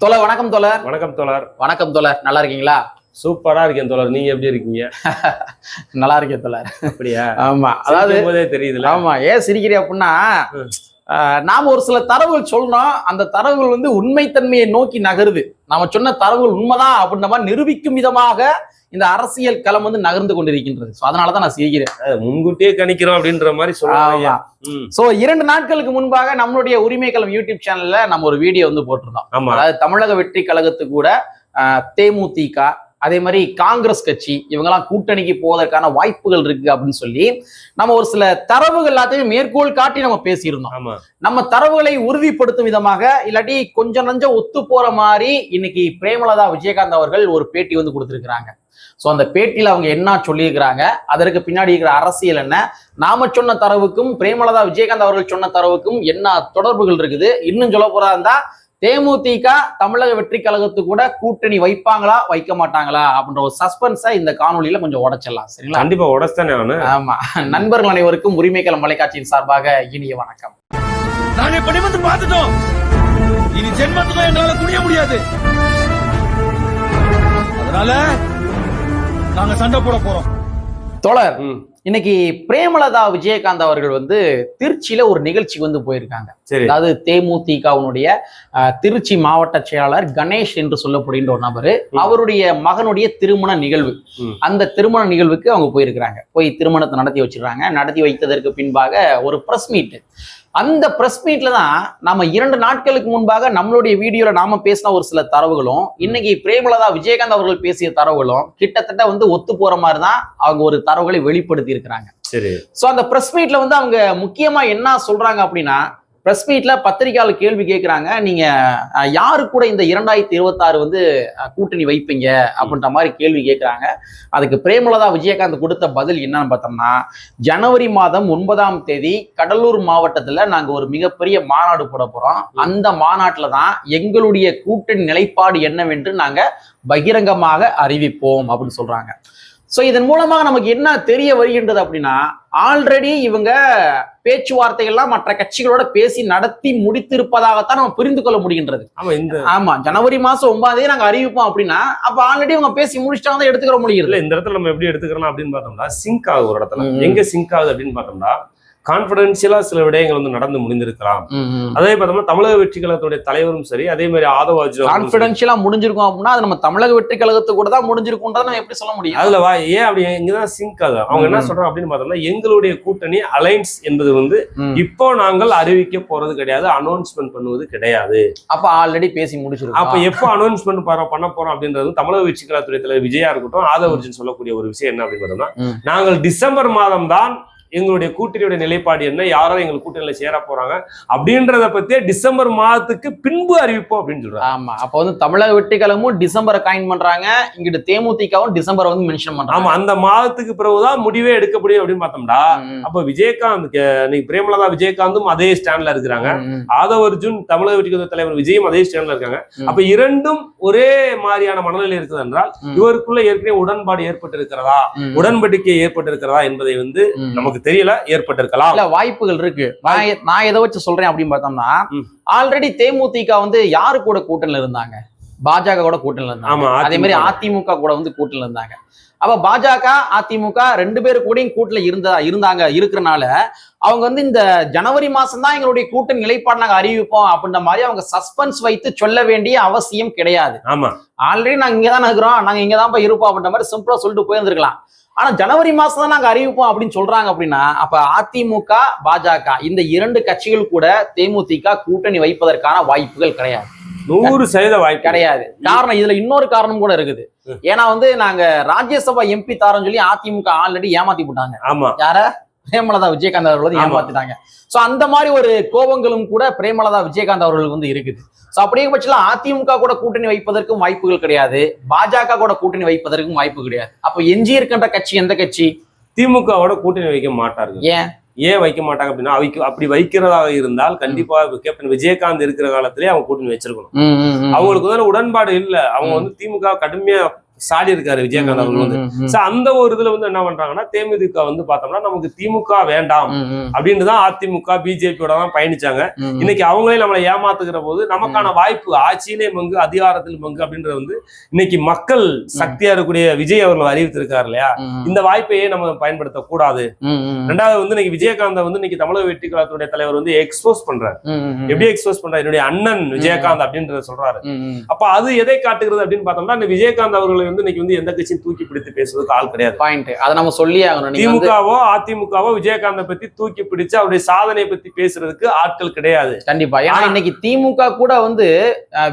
தோழர் வணக்கம் தோழர். வணக்கம் தோழர். வணக்கம் தோழர். நல்லா இருக்கீங்களா? சூப்பரா இருக்கேன் தோழர். நீங்க எப்படி இருக்கீங்க? நல்லா இருக்கேன் தோழர். அப்படியா? ஆமா அதாவது தெரியுதுல ஆமா ஏன் சிரிக்கிறீ அப்படின்னா நாம ஒரு சில தரவுகள் சொல்றோம். அந்த தரவுகள் வந்து உண்மைத்தன்மையை நோக்கி நகருது. நாம சொன்ன தரவுகள் உண்மைதான் அப்படின்ற மாதிரி நிரூபிக்கும் விதமாக இந்த அரசியல் களம் வந்து நகர்ந்து கொண்டிருக்கின்றது. So, அதனாலதான் நான் சிரிக்கிறேன். அது முன்கூட்டியே கணிக்கிறோம் அப்படின்ற மாதிரி சொல்றாங்க ஆமா. ம், சோ இரண்டு நாட்களுக்கு முன்பாக நம்மளுடைய உரிமை களம் யூடியூப் சேனல்ல நம்ம ஒரு வீடியோ வந்து போட்டிருந்தோம். அதாவது தமிழக வெற்றி கழகத்து கூட தேமுதிக அதே மாதிரி காங்கிரஸ் கட்சி இவங்கெல்லாம் கூட்டணிக்கு போவதற்கான வாய்ப்புகள் இருக்கு அப்படின்னு சொல்லி நம்ம ஒரு சில தரவுகள் எல்லாத்தையும் மேற்கோள் காட்டி நம்ம பேசியிருந்தோம். நம்ம தரவுகளை உறுதிப்படுத்தும் விதமாக இல்லாட்டி கொஞ்சம் நஞ்சம் ஒத்து போற மாதிரி இன்னைக்கு பிரேமலதா விஜயகாந்த் அவர்கள் ஒரு பேட்டி வந்து கொடுத்திருக்கிறாங்க. சோ அந்த பேட்டியில அவங்க என்ன சொல்லியிருக்கிறாங்க? அதற்கு பின்னாடி இருக்கிற அரசியல் என்ன? நாம சொன்ன தரவுக்கும் பிரேமலதா விஜயகாந்த் அவர்கள் சொன்ன தரவுக்கும் என்ன தொடர்புகள் இருக்குது? இன்னும் சொல்ல போறா இருந்தா தேமுதிக தமிழக வெற்றி கழகத்து கூட கூட்டணி வைப்பாங்களா வைக்க மாட்டாங்களா அப்படின்ற ஒரு சஸ்பென்ஸை இந்த காணொலியில கொஞ்சம் உடைச்சிடலாம் சரிங்களா? கண்டிப்பா உடச்சுதானே அவனு ஆமா. நண்பர்கள் அனைவருக்கும் உரிமைக்களம் தொலைக்காட்சியின் சார்பாக இனிய வணக்கம். நாங்க இப்ப நிமிர்ந்து பார்த்துட்டோம். இனி ஜென்மத்துக்கும் எங்களால குனிய முடியாது. அதனால நாங்க சண்டை போட போறோம். தோழர் இன்னைக்கு பிரேமலதா விஜயகாந்த் அவர்கள் வந்து திருச்சியில ஒரு நிகழ்ச்சிக்கு வந்து போயிருக்காங்க. அதாவது தேமுதிகவுடைய திருச்சி மாவட்ட செயலாளர் கணேஷ் என்று சொல்லப்படுகின்ற ஒரு நபரு. அவருடைய மகனுடைய திருமண நிகழ்வு. அந்த திருமண நிகழ்வுக்கு அவங்க போயிருக்கிறாங்க. போய் திருமணத்தை நடத்தி வச்சிருக்காங்க நடத்தி வைத்ததற்கு பின்பாக ஒரு பிரஸ் மீட் அந்த பிரஸ் மீட்ல தான் நாம இரண்டு நாட்களுக்கு முன்பாக நம்மளுடைய வீடியோல நாம பேசின ஒரு சில தரவுகளும் இன்னைக்கு பிரேமலதா விஜயகாந்த் அவர்கள் பேசிய தரவுகளும் கிட்டத்தட்ட வந்து ஒத்து போற மாதிரி தான் அவங்க ஒரு தரவுகளை வெளிப்படுத்தி இருக்கிறாங்க சரி. சோ அந்த பிரஸ் மீட்ல வந்து அவங்க முக்கியமா என்ன சொல்றாங்க அப்படின்னா ப்ரெஸ் மீட்ல பத்திரிகையாளர் கேள்வி கேட்குறாங்க நீங்க யாரு கூட இந்த இரண்டாயிரத்தி இருபத்தாறு வந்து கூட்டணி வைப்பீங்க அப்படின்ற மாதிரி கேள்வி கேட்குறாங்க அதுக்கு பிரேமலதா விஜயகாந்த் கொடுத்த பதில் என்னன்னு பார்த்தோம்னா ஜனவரி மாதம் ஒன்பதாம் தேதி கடலூர் மாவட்டத்தில் நாங்கள் ஒரு மிகப்பெரிய மாநாடு போட போறோம். அந்த மாநாட்டில் தான் எங்களுடைய கூட்டணி நிலைப்பாடு என்னவென்று நாங்கள் பகிரங்கமாக அறிவிப்போம் அப்படின்னு சொல்றாங்க. ஸோ இதன் மூலமாக நமக்கு என்ன தெரிய வருகின்றது அப்படின்னா ஆல்ரெடி இவங்க பேச்சுவார்த்தைகள்லாம் மற்ற கட்சிகளோட பேசி நடத்தி முடித்திருப்பதாகத்தான் நம்ம புரிந்து கொள்ள முடிகின்றது. ஆமா இந்த ஆமா ஜனவரி மாசம் ஒன்பதாம் தேதி நாங்க அறிவிப்போம் அப்படின்னா அப்ப ஆல்ரெடி இவங்க பேசி முடிச்சிட்டாங்க தான் எடுத்துக்கிற இல்ல இந்த இடத்துல நம்ம எப்படி எடுத்துக்கலாம் அப்படின்னு பார்த்தோம்னா சிங்க் ஆகுது ஒரு இடத்துல. எங்க சிங்க் ஆகுது அப்படின்னு பார்த்தோம்னா கான்பிடென்சியலா சில விடயங்கள் வந்து நடந்து முடிந்திருக்கலாம் அதே பார்த்தோம்னா தமிழக வெற்றி கழகத்துடைய தலைவரும் சரி அதே மாதிரி ஆதவ அர்ஜுனா. கான்பிடென்ஷியலா முடிஞ்சிருக்கும் அப்படின்னா அது நம்ம தமிழக வெற்றி கழகத்து கூட தான் முடிஞ்சிருக்கும்ன்றத நம்ம எப்படி சொல்ல முடியும் அதுல வா ஏன் அப்படி இங்கதான் சிங்க் ஆகுது அவங்க என்ன. சொல்றாங்க அப்படின்னு பார்த்தோம்னா எங்களுடைய கூட்டணி அலைன்ஸ் என்பது வந்து. இப்போ நாங்கள் அறிவிக்க போறது கிடையாது அனௌன்ஸ்மெண்ட் பண்ணுவது கிடையாது அப்ப ஆல்ரெடி பேசி முடிச்சிருக்கோம் அப்ப எப்போ அனௌன்ஸ்மெண்ட் பண்ண பண்ண போறோம் அப்படின்றது தமிழக வெற்றி கழகத்துறை தலைவர் விஜயா இருக்கட்டும் ஆதவர்ஜன் சொல்லக்கூடிய ஒரு விஷயம் என்ன அப்படின்னு பார்த்தோம்னா. நாங்கள் டிசம்பர் மாதம் தான் எங்களுடைய கூட்டணியுடைய நிலைப்பாடு என்ன? யாரோ எங்கள் கூட்டணியில சேர போறாங்க? அப்படின்றத பத்தியே டிசம்பர் மாதத்துக்கு பின்பு அறிவிப்போம் அப்படின்னு சொல்றாங்க. ஆமா. அப்ப வந்து தமிழக வெற்றி கழகமும் டிசம்பரை காயின் பண்றாங்க. இங்கிட்டு தேமுதிகவும் டிசம்பரை வந்து மென்ஷன் பண்றாங்க. ஆமா. அந்த மாதத்துக்கு பிறகுதான் முடிவே எடுக்க முடியும் அப்படின்னு பார்த்தோம்னா ம், அப்ப விஜயகாந்த் கே- நீ பிரேமலதா விஜயகாந்தும் அதே ஸ்டாண்ட்ல இருக்கிறாங்க. ஆதவ அர்ஜுன் தமிழக வெற்றி கழக தலைவர் விஜயும் அதே ஸ்டாண்ட்ல இருக்காங்க. அப்ப இரண்டும் ஒரே மாதிரியான மனநிலை இருக்குது என்றால். இவருக்குள்ள ஏற்கனவே உடன்பாடு ஏற்பட்டு இருக்கிறதா உடன்படிக்கை ஏற்பட்டு இருக்கிறதா என்பதை வந்து ம். நமக்கு தெரியல ஏற்பட்டிருக்கலாம். இல்ல வாய்ப்புகள் இருக்கு. நான் நான் எதை வச்சு சொல்றேன் அப்படின்னு பார்த்தோம்னா. ஆல்ரெடி தேமுதிக வந்து யாரு கூட கூட்டணியில இருந்தாங்க? பாஜக கூட கூட்டணியில இருந்தாங்க. அதே மாதிரி அதிமுக. கூட. வந்து கூட்டணியில இருந்தாங்க. அப்ப பாஜக அதிமுக ரெண்டு பேரு கூடயும் கூட்டுல இருந்தா இருந்தாங்க இருக்கிறனால அவங்க வந்து இந்த ஜனவரி மாசம் தான் எங்களுடைய கூட்டணி நிலைப்பாடு நாங்க அறிவிப்போம் அப்படின்ற மாதிரி அவங்க சஸ்பென்ஸ் வைத்து சொல்ல வேண்டிய அவசியம் கிடையாது. ஆமா. ஆல்ரெடி நாங்க இங்க தான் இருக்கிறோம் நாங்க இங்க தான் போய் இருப்போம் அப்படின்ற மாதிரி சிம்பிளா சொல்லிட்டு போயிருந்திருக்கலாம். ஆனா ஜனவரி மாசம் தான் நாங்க அறிவிப்போம் அப்படின்னு சொல்றாங்க அப்படின்னா அப்ப அதிமுக பாஜக இந்த இரண்டு கட்சிகள் கூட தேமுதிக கூட்டணி வைப்பதற்கான வாய்ப்புகள் கிடையாது. நூறு சதவீத வாய்ப்பு. கிடையாது. காரணம் இதுல இன்னொரு காரணம் கூட இருக்குது. ஏன்னா வந்து நாங்க ராஜ்யசபா எம்பி தாரோன்னு சொல்லி அதிமுக ஆல்ரெடி ஏமாத்தி போட்டாங்க. ஆமா. யார? பிரேமலதா விஜயகாந்த் அவர்கள். ஏமாத்திட்டாங்க. சோ அந்த மாதிரி ஒரு கோபங்களும் கூட பிரேமலதா விஜயகாந்த் அவர்களுக்கு வந்து இருக்குது. சோ அப்படியே பட்சத்துல அதிமுக கூட கூட்டணி வைப்பதற்கும் வாய்ப்புகள் கிடையாது. பாஜக கூட கூட்டணி வைப்பதற்கும் வாய்ப்பு கிடையாது. அப்ப எஞ்சி இருக்கின்ற கட்சி எந்த கட்சி? திமுகவோட கூட்டணி வைக்க மாட்டார்கள். ஏன்? ஏன் வைக்க மாட்டாங்க அப்படின்னா அப்படி வைக்கிறதாக இருந்தால் கண்டிப்பா கேப்டன் விஜயகாந்த் இருக்கிற காலத்திலே அவங்க கூட்டணி வச்சிருக்கணும். அவங்களுக்கு வந்து உடன்பாடு இல்ல. அவங்க வந்து திமுக கடுமையா சாடி இருக்காரு விஜயகாந்த் அவர்கள் வந்து. So, அந்த ஒரு இதுல வந்து என்ன பண்றாங்கன்னா தேமுதிக வந்து பார்த்தோம்னா நமக்கு திமுக வேண்டாம் அப்படின்னு தான் அதிமுக பிஜேபியோட தான் பயணிச்சாங்க. இன்னைக்கு அவங்களே நம்மளை ஏமாத்துகிற போது நமக்கான வாய்ப்பு ஆட்சியிலே மங்கு அதிகாரத்தில் மங்கு அப்படின்றது வந்து இன்னைக்கு மக்கள் சக்தியா இருக்கக்கூடிய விஜய் அவர்கள் அறிவித்திருக்காரு இல்லையா? இந்த வாய்ப்பையே நம்ம பயன்படுத்த கூடாது ரெண்டாவது வந்து இன்னைக்கு விஜயகாந்த் வந்து இன்னைக்கு தமிழக வெற்றி கழகத்துடைய தலைவர் வந்து எக்ஸ்போஸ் பண்றாரு. எப்படி எக்ஸ்போஸ் பண்றாரு? என்னுடைய அண்ணன் விஜயகாந்த் அப்படின்றத சொல்றாரு. அப்ப அது எதை காட்டுகிறது அப்படின்னு பார்த்தோம்னா இந்த விஜயகாந்த் அவர்களை வந்து இன்னைக்கு வந்து எந்த கட்சியும் தூக்கி பிடித்து பேசுவதற்கு ஆள் கிடையாது. பாயிண்ட் அதை நம்ம சொல்லியே ஆகணும். திமுகவோ அதிமுகவோ விஜயகாந்தை பத்தி தூக்கி பிடிச்சு அவருடைய சாதனையை பத்தி பேசுறதுக்கு ஆட்கள் கிடையாது. கண்டிப்பா. ஏன்னா இன்னைக்கு திமுக கூட வந்து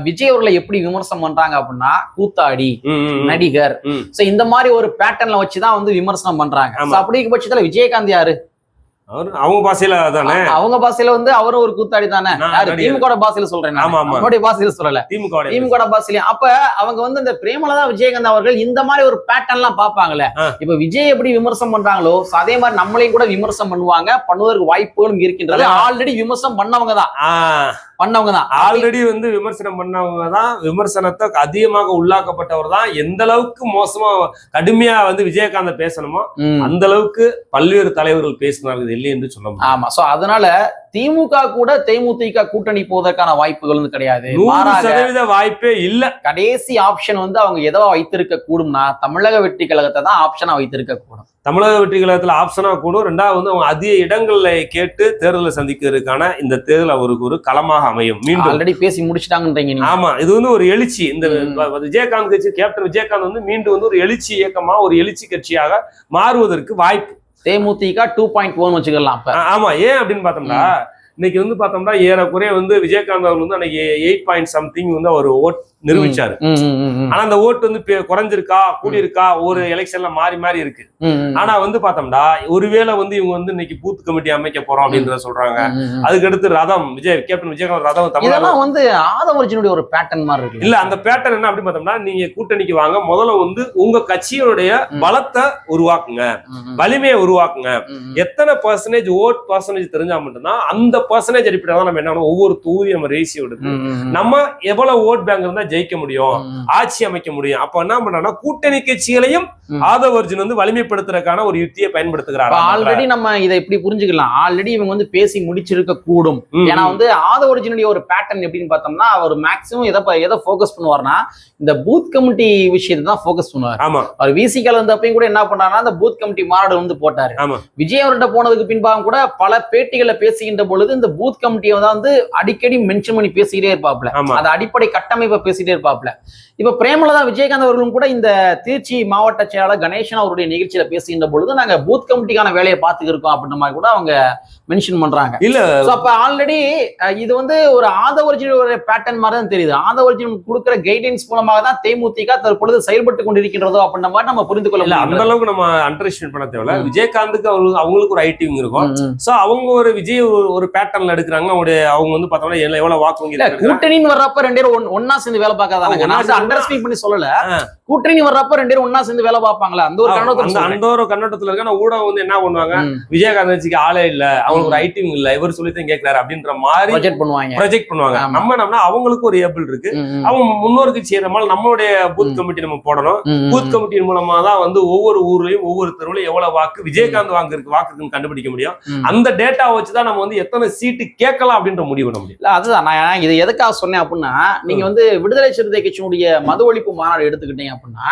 விஜய் அவர்களை எப்படி விமர்சனம் பண்றாங்க அப்படின்னா கூத்தாடி. நடிகர். இந்த மாதிரி ஒரு பேட்டர்ன்ல வச்சுதான் வந்து விமர்சனம் பண்றாங்க. அப்படி பட்சத்துல விஜயகாந்த் யாரு? அவங்க பாசையில அதானே? அவங்க பாசையில வந்து அவரும் ஒரு கூத்தாடி தானே. திமுக பாசையில சொல்றேன் ஆமா, பாசையில சொல்லல. திமுக திமுக பாசையில அப்ப அவங்க வந்து இந்த பிரேமலதா விஜயகாந்த் அவர்கள் இந்த மாதிரி ஒரு பேட்டர்ன் எல்லாம் பாப்பாங்கல்ல. இப்ப விஜய் எப்படி விமர்சனம் பண்றாங்களோ அதே மாதிரி நம்மளையும் கூட விமர்சனம் பண்ணுவாங்க. பண்ணுவதற்கு வாய்ப்புகளும் இருக்கின்றது. ஆல்ரெடி விமர்சனம் பண்ணவங்க தான். பண்ணவங்க தான் ஆல்ரெடி வந்து விமர்சனம் பண்ணவங்க தான் விமர்சனத்தை அதிகமாக உள்ளாக்கப்பட்டவர் தான் எந்த அளவுக்கு மோசமா கடுமையா வந்து விஜயகாந்த் பேசணுமோ. அந்த அளவுக்கு பல்வேறு தலைவர்கள் பேசினார்கள் இல்லை என்று சொல்ல முடியும். ஆமா. சோ அதனால திமுக கூட தேமுதிக கூட்டணி போவதற்கான வாய்ப்புகள் வந்து கிடையாது. சதவீத வாய்ப்பே இல்ல. கடைசி ஆப்ஷன் வந்து அவங்க எதோ வைத்திருக்க கூடும்னா தமிழக வெற்றி கழகத்தை தான் ஆப்ஷனா வைத்திருக்க கூடும். தமிழக வெற்றி கழகத்துல ஆப்ஷனா கூடும். ரெண்டாவது வந்து அவங்க அதிக இடங்கள்ல கேட்டு தேர்தலை சந்திக்கிறதுக்கான இந்த தேர்தல் அவருக்கு ஒரு களமாக அமையும். மீண்டும். ஆல்ரெடி பேசி முடிச்சிட்டாங்கன்றீங்க ஆமா இது வந்து ஒரு எழுச்சி. இந்த விஜயகாந்த் கட்சி கேப்டன் விஜயகாந்த் வந்து மீண்டும் வந்து ஒரு எழுச்சி இயக்கமா ஒரு எழுச்சி கட்சியாக மாறுவதற்கு வாய்ப்பு. தேமுதிக டூ பாயிண்ட் ஒன் வச்சுக்கலாம் ஆமா ஏன் அப்படின்னு பார்த்தோம்னா இன்னைக்கு வந்து பார்த்தோம்னா ஏறக்குறைய வந்து விஜயகாந்த் அவர் வந்து அன்னைக்கு எயிட் பாயிண்ட் சம்திங் வந்து அவர் ஓட் நிரூபிச்சாரு. ஆனா அந்த ஓட்டு வந்து குறைஞ்சிருக்கா கூடியிருக்கா ஒரு எலெக்ஷன்ல மாறி மாறி இருக்கு. ஆனா வந்து பார்த்தோம்னா ஒருவேளை வந்து இவங்க வந்து இன்னைக்கு பூத் கமிட்டி அமைக்க போறோம் அப்படின்றத சொல்றாங்க. அதுக்கு அடுத்து ரதம் விஜய் கேப்டன் விஜயகாந்த் ரதம் தமிழ்நாடு. இதெல்லாம் வந்து ஆதவர்ஜினுடைய ஒரு பேட்டர்ன் மாதிரி இருக்கு. இல்ல அந்த பேட்டர்ன் என்ன அப்படின்னு பார்த்தோம்னா நீங்க கூட்டணிக்கு வாங்க முதல்ல வந்து உங்க கட்சியினுடைய. பலத்தை உருவாக்குங்க. வலிமையை உருவாக்குங்க. எத்தனை பர்சன்டேஜ் ஓட் பர்சன்டேஜ் தெரிஞ்சா மட்டும்தான் அந்த பர்சன்டேஜ் அடிப்படையில் தான் நம்ம என்ன ஒவ்வொரு தொகுதி நம்ம ரேசியோ எடுத்து நம்ம எவ்வளவு ஓட் பேங்க் இருந்தா ஜெயிக்க முடியும் ஆட்சி அமைக்க முடியும். அப்ப என்ன பண்றாங்கன்னா கூட்டணி கட்சிகளையும். ஆதவ அர்ஜுன் வந்து வலிமைப்படுத்துறதுக்கான ஒரு யுக்தியை பயன்படுத்துகிறார் ஆல்ரெடி நம்ம இதை இப்படி புரிஞ்சுக்கலாம். ஆல்ரெடி இவங்க வந்து பேசி முடிச்சிருக்க கூடும். ஏன்னா. வந்து ஆத ஒரிஜினுடைய ஒரு பேட்டர்ன் எப்படின்னு பார்த்தோம்னா அவர் மேக்ஸிமம் எதை எதை ஃபோக்கஸ் பண்ணுவார்னா இந்த பூத் கமிட்டி விஷயத்தை தான் ஃபோக்கஸ் பண்ணுவார். ஆமா. அவர் விசிகால இருந்தப்பையும் கூட என்ன பண்ணாருன்னா அந்த பூத் கமிட்டி மாநாடு வந்து போட்டாரு. விஜய் அவர்கிட்ட போனதுக்கு பின்பாக கூட பல பேட்டிகளை பேசுகின்ற பொழுது இந்த பூத் கமிட்டியை தான் வந்து அடிக்கடி மென்ஷன் பண்ணி பேசிக்கிட்டே இருப்பாப்ல அது அடிப்படை கட்டமைப்பை பேசிட்டே இருப்பாப்ல இப்ப பிரேமலதா விஜயகாந்த் அவர்களும் கூட இந்த திருச்சி மாவட்ட செயலாளர் கணேசன் அவருடைய நிகழ்ச்சியில பேசுகின்ற பொழுது நாங்க பூத் கமிட்டிக்கான வேலையை பார்த்துக்கிட்டு இருக்கோம் அப்படின்ற மாதிரி கூட அவங்க மென்ஷன் பண்றாங்க. இல்ல அப்ப ஆல்ரெடி இது வந்து ஒரு ஆதவர்ஜின் ஒரு பேட்டர்ன் மாதிரி தான் தெரியுது. ஆதவர்ஜின் கொடுக்கிற கைடன்ஸ் மூலமாக தான் தேமுதிக தற்பொழுது செயல்பட்டு கொண்டிருக்கின்றதோ அப்படின்ற மாதிரி நம்ம புரிந்து கொள்ள அந்த அளவுக்கு நம்ம அண்டர் எஸ்டிமேட் பண்ண தேவையில்ல. விஜயகாந்துக்கு அவங்களுக்கு அவங்களுக்கு ஒரு ஐடிங் இருக்கும். சோ அவங்க ஒரு விஜய் ஒரு பேட்டர்ன்ல எடுக்கிறாங்க. அவங்களுடைய அவங்க வந்து பார்த்தோம்னா எவ்வளவு வாக்கு. கூட்டணின்னு வர்றப்ப ரெண்டு பேரும் ஒன்- ஒண்ணா சேர்ந்து வேலை பார்க்காதாங்க ஒண்ணா நான் வந்து சேர்ந்து அண்டர் எஸ்டிமேட் பண்ணி சொல்லல. கூட்டணி வர்றப்ப ரெண்டு பேரும் ஒண்ணா சேர்ந்து வேலை பார்ப்பாங்களா அந்த ஒரு கண்ணோட்டத்துல அந்த ஒரு கண்ணோட்டத்துல இருக்க ஊடகம் வந்து என்ன பண்ணுவாங்க? ம். விஜயகாந்த் கட்சிக்கு ஆளே இல்ல அவங்களுக்கு ஒரு ஐடிங் இல்ல இவர் சொல்லித்தான் கேட்கிறாரு அப்படின்ற மாதிரி ப்ரொஜெக்ட் பண்ணுவாங்க. ப்ரொஜெக்ட் பண்ணுவாங்க. நம்ம என்னன்னா அவங்களுக்கு ஒரு ஏபிள் இருக்கு. அவங்க முன்னோருக்கு செய்யற மாதிரி நம்மளுடைய பூத். கமிட்டி நம்ம போடணும். பூத் கமிட்டியின் மூலமா தான் வந்து ஒவ்வொரு ஊர்லயும் ஒவ்வொரு தெருவுலயும் எவ்வளவு வாக்கு விஜயகாந்த் வாக்கு இருக்கு வாக்கு இருக்குன்னு கண்டுபிடிக்க முடியும். அந்த டேட்டா வச்சு தான் நம்ம வந்து எத்தனை சீட்டு கேட்கலாம் அப்படின்ற முடிவு பண்ண முடியும். இல்ல அதுதான். நான் இது எதுக்காக சொன்னேன் அப்படின்னா நீங்க வந்து விடுதலை சிறுத்தை கட்சியினுடைய மது ஒழிப்பு மாநாடு எடுத்துக்கிட்டீங்க அப்படின்னா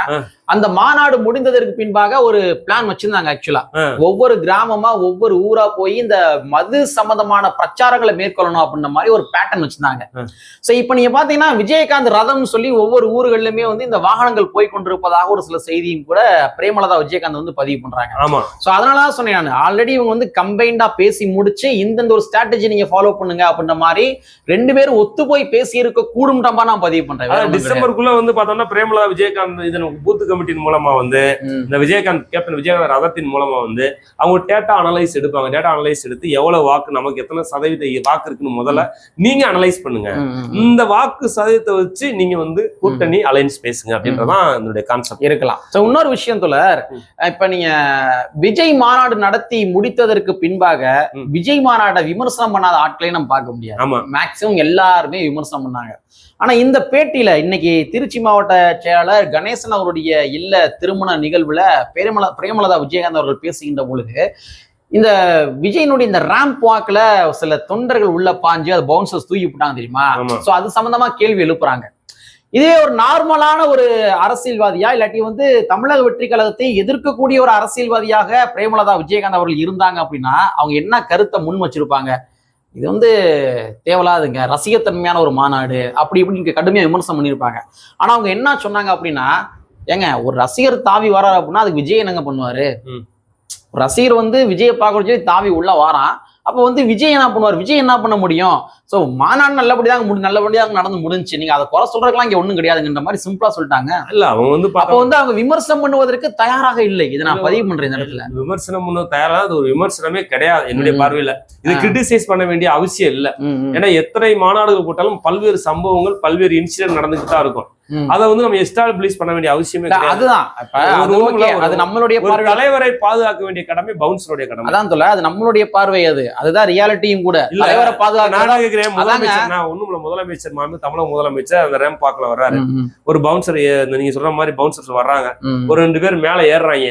அந்த மாநாடு முடிந்ததற்கு பின்பாக ஒரு பிளான் வச்சிருந்தாங்க ஆக்சுவலா. ஒவ்வொரு கிராமமா ஒவ்வொரு ஊரா போய் இந்த மது சம்பந்தமான பிரச்சாரங்களை மேற்கொள்ளணும் அப்படின்ற மாதிரி ஒரு பேட்டர்ன் வச்சிருந்தாங்க. சோ இப்ப நீங்க பாத்தீங்கன்னா விஜயகாந்த் ரதம்னு சொல்லி ஒவ்வொரு ஊர்களிலுமே வந்து இந்த வாகனங்கள் போய் கொண்டிருப்பதாக ஒரு சில செய்தியும் கூட பிரேமலதா விஜயகாந்த் வந்து பதிவு பண்றாங்க. ஆமா. சோ அதனாலதான் சொன்னேன் நான். ஆல்ரெடி இவங்க வந்து கம்பைண்டா பேசி முடிச்சு இந்தந்த ஒரு ஸ்ட்ராட்டஜி நீங்க ஃபாலோ பண்ணுங்க அப்படின்ற மாதிரி ரெண்டு பேரும் ஒத்து போய் பேசி இருக்க கூடும்ன்றமா நான் பதிவு பண்றேன். டிசம்பருக்குள்ள வந்து பார்த்தோம்னா பிரேமலா விஜயகாந்த் இதன் பூத் கமிட்டியின் மூலமா வந்து. இந்த விஜயகாந்த் கேப்டன் விஜயகாந்த் ரதத்தின் மூலமா வந்து அவங்க டேட்டா அனலைஸ் எடுப்பாங்க. டேட்டா அனலைஸ் எடுத்து எவ்வளவு வாக்கு நமக்கு எத்தனை சதவீத வாக்கு இருக்குன்னு முதல்ல நீங்க அனலைஸ் பண்ணுங்க. இந்த வாக்கு சதவீதத்தை வச்சு நீங்க வந்து கூட்டணி அலைன்ஸ் பேசுங்க அப்படின்றதான் என்னுடைய கான்செப்ட் இருக்கலாம். சோ இன்னொரு விஷயம் தோழர். இப்ப நீங்க விஜய் மாநாடு நடத்தி முடித்ததற்கு பின்பாக. விஜய் மாநாட்டை விமர்சனம் பண்ணாத ஆட்களையும் நம்ம பார்க்க முடியாது. ஆமா. மேக்சிமம் எல்லாருமே விமர்சனம் பண்ணாங்க. ஆனா இந்த பேட்டியில இன்னைக்கு திருச்சி மாவட்ட செயலாளர் கணேசன் அவருடைய இல்ல திருமண நிகழ்வுல பிரேமல பிரேமலதா விஜயகாந்த் அவர்கள் பேசுகின்ற பொழுது இந்த விஜயனுடைய இந்த ரேம்ப் வாக்ல சில தொண்டர்கள் உள்ள பாஞ்சு அது பவுன்சர்ஸ் தூக்கி விட்டாங்க தெரியுமா. சோ அது சம்பந்தமா கேள்வி எழுப்புறாங்க. இதே ஒரு நார்மலான ஒரு அரசியல்வாதியா இல்லாட்டி வந்து தமிழக வெற்றி கழகத்தை எதிர்க்கக்கூடிய ஒரு அரசியல்வாதியாக பிரேமலதா விஜயகாந்த் அவர்கள் இருந்தாங்க அப்படின்னா அவங்க என்ன கருத்தை முன் வச்சிருப்பாங்க? இது வந்து தேவையில்லாதுங்க ரசிகத்தன்மையான ஒரு மாநாடு அப்படி இப்படி இங்க கடுமையா விமர்சனம் பண்ணியிருப்பாங்க ஆனா அவங்க என்ன சொன்னாங்க அப்படின்னா ஏங்க ஒரு ரசிகர் தாவி வராரு அப்படின்னா அதுக்கு விஜய் என்னங்க பண்ணுவாரு? ரசிகர் வந்து விஜயை பார்க்க சொல்லி தாவி உள்ள வாரான். அப்போ வந்து விஜய் என்ன பண்ணுவார்? விஜய் என்ன பண்ண முடியும்? ஸோ மாநாடு நல்லபடியாக முடி நல்லபடியாக நடந்து முடிஞ்சுச்சு நீங்க அதை குறை சொல்றதுக்கெல்லாம் இங்க ஒண்ணும் கிடையாதுங்கிற மாதிரி சிம்பிளா சொல்லிட்டாங்க. இல்ல அவங்க வந்து அப்போ வந்து அவங்க விமர்சனம் பண்ணுவதற்கு தயாராக இல்லை. இதை நான் பதிவு பண்றேன் இந்த இடத்துல. விமர்சனம் பண்ண தயாரா அது ஒரு விமர்சனமே கிடையாது என்னுடைய. பார்வையில. இது. கிரிட்டிசைஸ் பண்ண வேண்டிய அவசியம் இல்ல. ஏன்னா எத்தனை மாநாடுகள் போட்டாலும் பல்வேறு சம்பவங்கள் பல்வேறு இன்சிடென்ட் நடந்துட்டு தான் இருக்கும். அதை வந்து நம்ம எஸ்டாப்ளிஷ் பண்ண வேண்டிய அவசியமே அதுதான். அது நம்மளுடைய தலைவரை பாதுகாக்க வேண்டிய கடமை பவுன்சருடைய கடமை. அதான் சொல்ல அது நம்மளுடைய பார்வை அது. அதுதான் ரியாலிட்டியும் கூட. தலைவரை பாதுகாக்க நான் அதாங்க. முதலமைச்சர் நான் ஒண்ணும் முதலமைச்சர் மாண்பு தமிழக முதலமைச்சர் அந்த ரேம் பாக்கல வர்றாரு. ஒரு பவுன்சர் நீங்க சொல்ற மாதிரி பவுன்சர்ஸ் வர்றாங்க. ஒரு ரெண்டு பேர் மேல ஏறுறாங்க.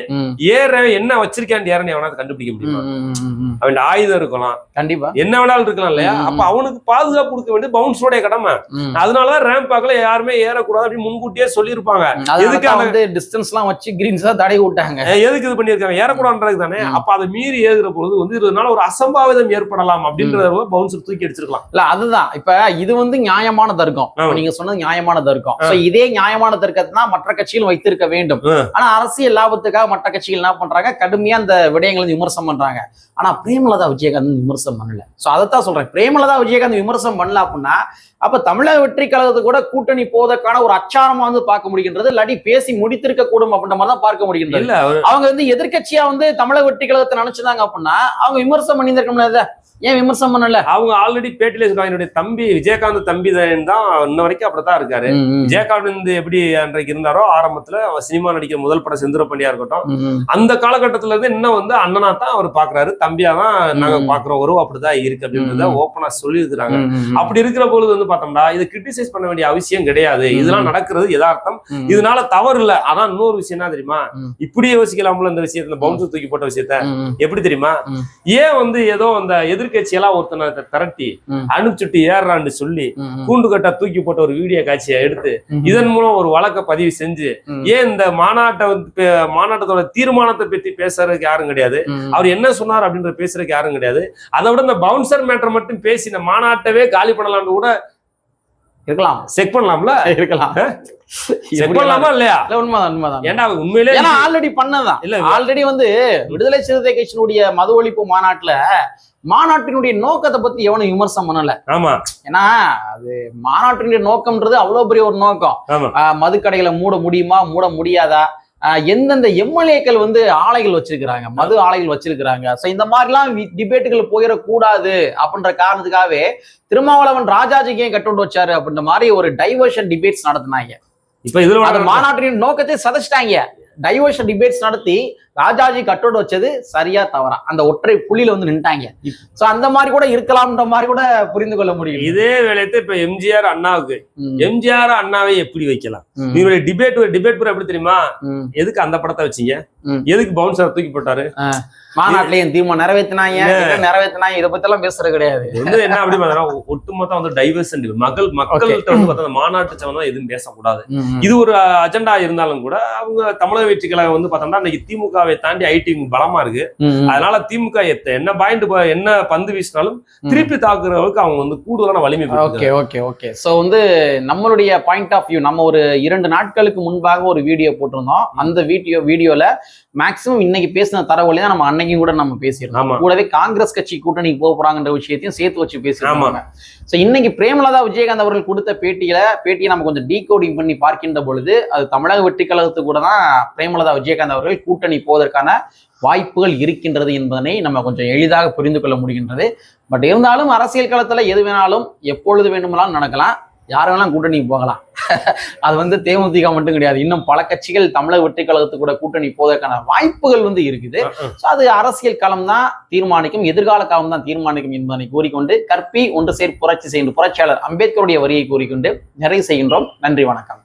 ஏறவன் என்ன வச்சிருக்கான்னு எவனாவது கண்டுபிடிக்க முடியுமா. அவன் ஆயுதம் இருக்கலாம். கண்டிப்பா. என்ன வேணாலும் இருக்கலாம் இல்லையா. அப்ப அவனுக்கு பாதுகாப்பு கொடுக்க வேண்டியது பவுன்ஸோடைய கடமை. அதனாலதான் ரேம் பாக்கல யாருமே ஏறக்கூடாது அப்படின்னு முன்கூட்டியே சொல்லியிருப்பாங்க. அதனால எதுக்கு தான் அந்த- வந்து டிஸ்டன்ஸ் எல்லாம் வச்சு கிரீன்ஸ் தான் தடை விட்டாங்க. அஹ் எதுக்கு இது பண்ணியிருக்காங்க? ஏறக்கூடாதுன்றது தானே. அப்ப அதை மீறி ஏறுகிற பொழுது வந்து இதனால ஒரு அசம்பாவிதம் ஏற்படலாம் அப்படின்றத பவுன்சர் தூக்கி அடிச்சிருக்கலாம். இல்ல அதுதான். இப்ப இது வந்து நியாயமான தர்க்கம். நீங்க சொன்னது நியாயமான தர்க்கம். இதே நியாயமான தர்க்கத்தை தான் மற்ற கட்சிகள் வைத்திருக்க வேண்டும். ஆனா அரசியல் லாபத்துக்காக மற்ற கட்சிகள் என்ன பண்றாங்க? கடுமையா அந்த விடயங்களை விமர்சனம் பண்றாங்க. ஆனா பிரேமலதா விஜயகாந்த் விமர்சனம் பண்ணல. சோ அதைத்தான் சொல்றேன். பிரேமலதா விஜயகாந்த் விமர்சனம் பண்ணல அப்படின்னா அப்ப தமிழக வெற்றி கழகத்து கூட கூட்டணி போவதற்கான ஒரு அச்சாரமா வந்து பார்க்க முடிகின்றது இல்லாட்டி பேசி முடித்திருக்க கூடும் அப்படின்ற மாதிரி தான் பார்க்க முடிகின்றது. அவங்க வந்து எதிர்க்கட்சியா வந்து தமிழக வெற்றி கழகத்தை நினைச்சிருந்தாங்க அப்படின்னா அவங்க விமர்சனம் பண்ணியிருக்க முடியாது ஏன் விமர்சனம் பண்ணல அவங்க ஆல்ரெடி பேட்டில என்னுடைய தம்பி விஜயகாந்த் தம்பி தான் இன்ன வரைக்கும் அப்படித்தான் இருக்காரு விஜயகாந்த் எப்படி அன்றைக்கு இருந்தாரோ ஆரம்பத்துல சினிமா நடிக்கிற முதல் படம் செந்துர பண்ணியா இருக்கட்டும் அந்த காலகட்டத்துல இருந்து இன்னும் வந்து அண்ணனா தான் அவர் பாக்குறாரு தம்பியா தான் நாங்க. பாக்குறோம் உறவு அப்படிதான் இருக்கு அப்படின்றத. ஓப்பனா சொல்லி இருக்கிறாங்க ம், ம், ம். அப்படி இருக்கிற பொழுது வந்து பார்த்தோம்னா இதை கிரிட்டிசைஸ் பண்ண வேண்டிய அவசியம் கிடையாது. இதெல்லாம் நடக்கிறது யதார்த்தம் ம். இதனால தவறு இல்ல ஆனா இன்னொரு விஷயம் என்ன தெரியுமா ம். இப்படி யோசிக்கலாம்ல இந்த விஷயத்துல பவுன்சர் தூக்கி போட்ட விஷயத்த. எப்படி தெரியுமா. ஏன் வந்து ஏதோ அந்த எதிர்க்கட்சி எல்லாம் ஒருத்தனை திரட்டி. அனுப்பிச்சுட்டு ஏறான்னு சொல்லி. கூண்டு கட்டா தூக்கி போட்ட ஒரு வீடியோ காட்சியை எடுத்து. இதன் மூலம் ஒரு வழக்க பதிவு செஞ்சு. ஏன் இந்த மாநாட்டை வந்து மாநாட்டத்தோட தீர்மானத்தை பத்தி பேசுறதுக்கு யாரும் கிடையாது. அவர் என்ன சொன்னார் அப்படின்ற பேசுறதுக்கு யாரும் கிடையாது அதை விட இந்த பவுன்சர் மேட்டர் மட்டும் பேசி இந்த மாநாட்டவே காலி பண்ணலாம்னு கூட இருக்கலாம். செக் பண்ணலாம்ல? இருக்கலாம். செக் பண்ணலாமா இல்லையா? இல்ல, உண்மைதான் உண்மைதான். ஏன்டா அவன் உண்மையிலே ஏன்னா ஆல்ரெடி பண்ணதான் இல்ல ஆல்ரெடி வந்து விடுதலை சிறுத்தை கட்சியினுடைய மது ஒழிப்பு மாநாட்டுல மாநாட்டினுடைய நோக்கத்தை பத்தி எவனும் விமர்சனம் பண்ணல. ஆமா. ஏன்னா அது மாநாட்டினுடைய நோக்கம்ன்றது அவ்வளவு பெரிய ஒரு நோக்கம். ஆமா. ஆஹ் மதுக்கடைகளை மூட முடியுமா? மூட முடியாதா? எந்தெந்த எம்எல்ஏக்கள் வந்து ஆலைகள் வச்சிருக்கிறாங்க மது ஆலைகள் வச்சிருக்கிறாங்க. சோ இந்த மாதிரிலாம் டிபேட்டுகள் போயிடக்கூடாது அப்படின்ற காரணத்துக்காகவே திருமாவளவன் ராஜாஜிக்கு ஏன் கட்டுண்டு வச்சாரு அப்படின்ற மாதிரி ஒரு டைவர்ஷன் டிபேட்ஸ் நடத்தினாங்க. இப்ப இதுல மாநாட்டின் நோக்கத்தை சதைச்சிட்டாங்க. டைவர்ஷன் டிபேட்ஸ் நடத்தி ராஜாஜி கட்டோடு வச்சது சரியா தவறா. அந்த ஒற்றை புள்ளியில வந்து நின்ட்டாங்க. சோ அந்த மாதிரி கூட இருக்கலாம்ன்ற மாதிரி கூட புரிந்து கொள்ள முடியும் இதே வேலையத்தை இப்ப எம்ஜிஆர் அண்ணாவுக்கு எம்ஜிஆர் அண்ணாவை எப்படி வைக்கலாம்? நீங்களுடைய டிபேட் டிபேட் பூரா எப்படி தெரியுமா. எதுக்கு அந்த படத்தை வச்சீங்க. எதுக்கு பவுன்சர் தூக்கி போட்டாரு? மாநாட்டுல என் தீர்மானம் நிறைவேத்தினாங்க இதை நிறைவேத்தினாங்க இதை பத்தி எல்லாம் பேசுறது கிடையாது. வந்து என்ன அப்படி ஒட்டுமொத்தம் வந்து டைவர்சன் மக்கள் மக்கள்கிட்ட வந்து பார்த்தா மாநாட்டு சம்பந்தம் எதுவும் பேசக்கூடாது. இது ஒரு அஜெண்டா இருந்தாலும் கூட அவங்க தமிழக வெற்றி கழகம் வந்து பார்த்தோம்னா இன்னைக்கு திமுகவை தாண்டி ஐடி பலமா இருக்கு. அதனால திமுக என்ன பாயிண்ட் என்ன பந்து வீசினாலும் திருப்பி தாக்குறவங்களுக்கு அவங்க வந்து கூடுதலான வலிமை ஓகே. ஓகே ஓகே ஸோ வந்து நம்மளுடைய பாயிண்ட் ஆஃப் வியூ நம்ம ஒரு இரண்டு நாட்களுக்கு முன்பாக ஒரு வீடியோ போட்டிருந்தோம் அந்த வீடியோ வீடியோல மேக்ஸிமம் இன்னைக்கு பேசின தரவுல தான் நம்ம அன்னைக்கும் கூட நம்ம பேசியிருந்தோம். கூடவே காங்கிரஸ் கட்சி கூட்டணிக்கு போக போறாங்கன்ற விஷயத்தையும் சேர்த்து வச்சு பேசியிருந்தோம் ஆமா. ஸோ இன்னைக்கு பிரேமலதா விஜயகாந்த் அவர்கள் கொடுத்த பேட்டியில பேட்டியை நம்ம கொஞ்சம் டீகோடிங் பண்ணி பார்க்கின்ற பொழுது அது தமிழக வெற்றி கழகத்து கூட தான் பிரேமலதா விஜயகாந்த் அவர்கள் கூட்டணி போவதற்கான வாய்ப்புகள் இருக்கின்றது என்பதனை நம்ம கொஞ்சம் எளிதாக புரிந்து கொள்ள முடிகின்றது. பட் இருந்தாலும் அரசியல் களத்துல எது வேணாலும் எப்பொழுது வேண்டுமானாலும் நடக்கலாம். யார் வேணாலும் கூட்டணிக்கு போகலாம். அது வந்து தேமுதிக மட்டும் கிடையாது. இன்னும் பல கட்சிகள் தமிழக வெற்றி கழகத்து கூட கூட்டணி போவதற்கான வாய்ப்புகள் வந்து இருக்குது. ஸோ அது அரசியல் களம் தான் தீர்மானிக்கும் எதிர்கால காலம் தான் தீர்மானிக்கும் என்பதனை கூறிக்கொண்டு கற்பி ஒன்று சேர் புரட்சி செய்கின்ற புரட்சியாளர் அம்பேத்கருடைய வரியை கூறிக்கொண்டு நிறைவு செய்கின்றோம். நன்றி வணக்கம்.